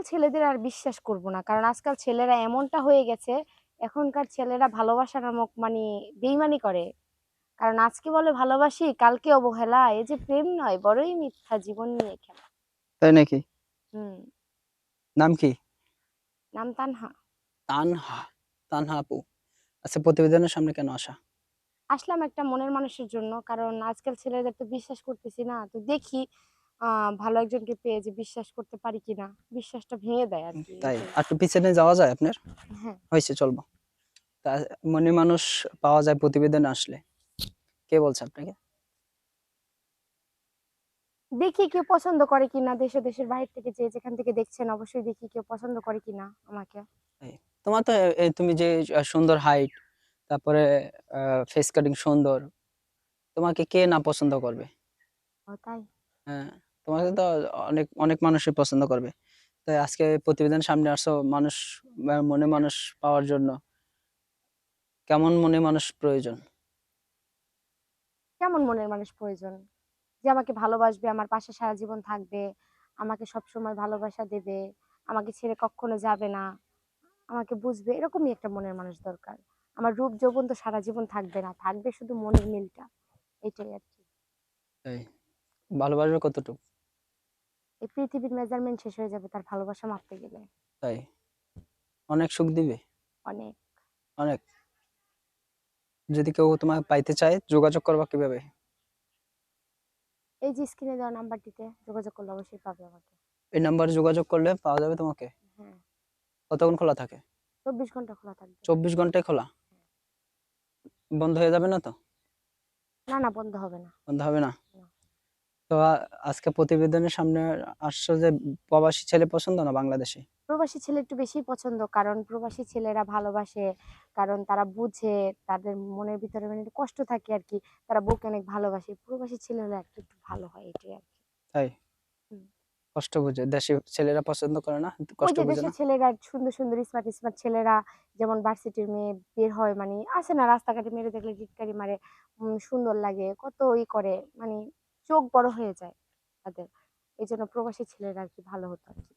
আজকাল ছেলেদের আর বিশ্বাস করব না। কারণ আজকাল ছেলেরা এমনটা হয়ে গেছে এখনকার ছেলেরা ভালোবাসা নামক মানে বেইমানি করে। কারণ আজকে বলে ভালোবাসি কালকে অবহেলা এই যে প্রেম নয় বড়ই মিথ্যা জীবন নিয়ে খেলা। তাই নাকি? হুম। নাম কি? নাম তানহা। তানহা তানহা আপু। আচ্ছা প্রতিবেদনের সামনে কেন আসা? আসলাম একটা মনের মানুষের জন্য কারণ আজকাল ছেলেদের তো বিশ্বাস করতেছি না। তো দেখি ভালো একজনকে পেয়ে যে বিশ্বাস করতে পারি কিনা বিশ্বাসটা ভেঙে দেয় আর কি তাই। একটু পিছনে যাওয়া যায় আপনার? হ্যাঁ। হয়েছে চলবো। তা মনে মানুষ পাওয়া যায় প্রতিবেদন আসলে। কে বলছে আপনাকে? দেখি কেউ পছন্দ করে কিনা দেশে দেশের বাইরে থেকে যে যেখান থেকে দেখছেন অবশ্যই দেখি কেউ পছন্দ করে কিনা আমাকে। তোমার তো তুমি যে সুন্দর হাইট তারপরে ফেস কাটিং সুন্দর তোমাকে কে না পছন্দ করবে? ও তাই? হ্যাঁ। তোমাকে তো অনেক অনেক মানুষই পছন্দ করবে। তাই আজকে প্রতিবেদন সামনে আসো মানুষ মনে মানুষ পাওয়ার জন্য কেমন মনে মানুষ প্রয়োজন? কেমন মনের মানুষ প্রয়োজন? যে আমাকে ভালোবাসবে আমার পাশে সারা জীবন থাকবে আমাকে সব সময় ভালোবাসা দেবে আমাকে ছেড়ে কখনো যাবে না আমাকে বুঝবে এরকমই একটা মনের মানুষ দরকার। আমার রূপ যৌবন তো সারা জীবন থাকবে না থাকবে শুধু মনের মিলটা এটাই আর কি। ভালোবাসবে কতটুকু? এই পৃথিবীর মেজারমেন্ট শেষ হয়ে যাবে তার ভালোবাসা মাপতে গেলে। তাই? অনেক সুখ দিবে? অনেক। অনেক। যদি কেউ তোমাকে পাইতে চায় যোগাযোগ করবা কীভাবে? এই যে স্ক্রিনে দেওয়া নাম্বারটিতে যোগাযোগ করলে অবশ্যই পাবে আমাকে। এই নাম্বারে যোগাযোগ করলে পাওয়া যাবে তোমাকে? হ্যাঁ। কতক্ষণ খোলা থাকে? চব্বিশ ঘণ্টা খোলা থাকবে। চব্বিশ ঘন্টায় খোলা? বন্ধ হয়ে যাবে না তো? না না বন্ধ হবে না। বন্ধ হবে না না। তো আজকে প্রতিবেদনের সামনে আসছো যে প্রবাসী ছেলে পছন্দ না বাংলাদেশি? প্রবাসী ছেলে একটু বেশি পছন্দ কারণ প্রবাসী ছেলেরা ভালোবাসে কারণ তারা বুঝে তাদের মনের ভিতরে মানে কষ্ট থাকে আর কি তারা বউকে অনেক ভালোবাসে। প্রবাসী ছেলে হলে একটু একটু ভালো হয় এটাই আর কি তাই কষ্ট বুঝে দেশি ছেলেরা পছন্দ করে না? কষ্ট বুঝে না? ছেলেরা সুন্দর সুন্দর স্মার্ট স্মার্ট ছেলেরা যেমন ভার্সিটির মেয়ে বের হয় মানে আসে না রাস্তাঘাটে মেরে দেখলে টিটকারি মারে সুন্দর লাগে কত ই করে মানে চোখ বড় হয়ে যায় তাদের। এই জন্য প্রবাসী ছেলেরা আর কি ভালো হতো আর কি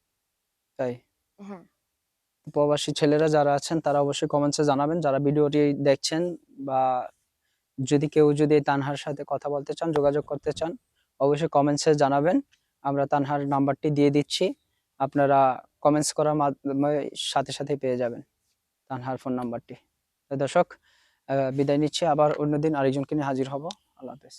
তাই? হ্যাঁ। প্রবাসী ছেলেরা যারা আছেন তারা অবশ্যই কমেন্টসে জানাবেন। যারা ভিডিওটি দেখছেন বা যদি কেউ যদি তানহার সাথে কথা বলতে চান যোগাযোগ করতে চান অবশ্যই কমেন্টসে জানাবেন। আমরা তানহার নাম্বারটি দিয়ে দিচ্ছি। আপনারা কমেন্টস করার মাধ্যমে সাথে সাথে পেয়ে যাবেন তানহার ফোন নাম্বারটি। দর্শক বিদায় নিচ্ছি। আবার অন্যদিন আরেকজনকে নিয়ে হাজির হব। আল্লাহ হাফেজ।